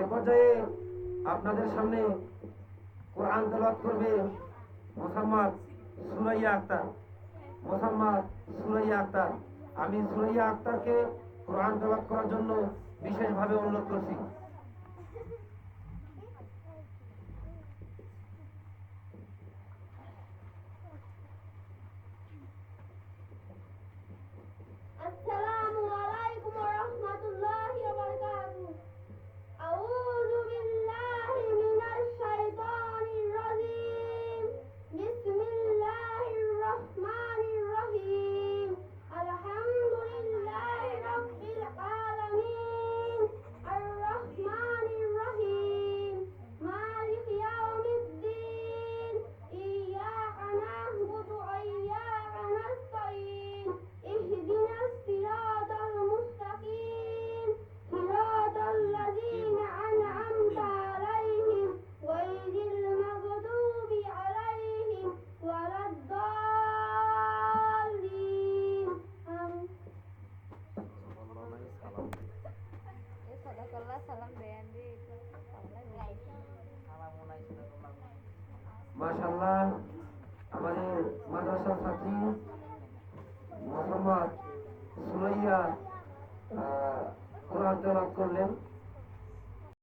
এ পর্যায়ে আপনাদের সামনে কোরআন তেলাওয়াত করবে মোসাম্মদ সুরাইয়া আক্তার। মোসাম্মদ সুরাইয়া আক্তার। আমি সুরাইয়া আক্তারকে কোরআন তেলাওয়াত করার জন্য বিশেষভাবে অনুরোধ করছি। মাশাল্লাহ আমাদের মাদ্রাসা ছাত্রী মোহাম্মদ সুলাইয়া কোরআন লাভ করলেন।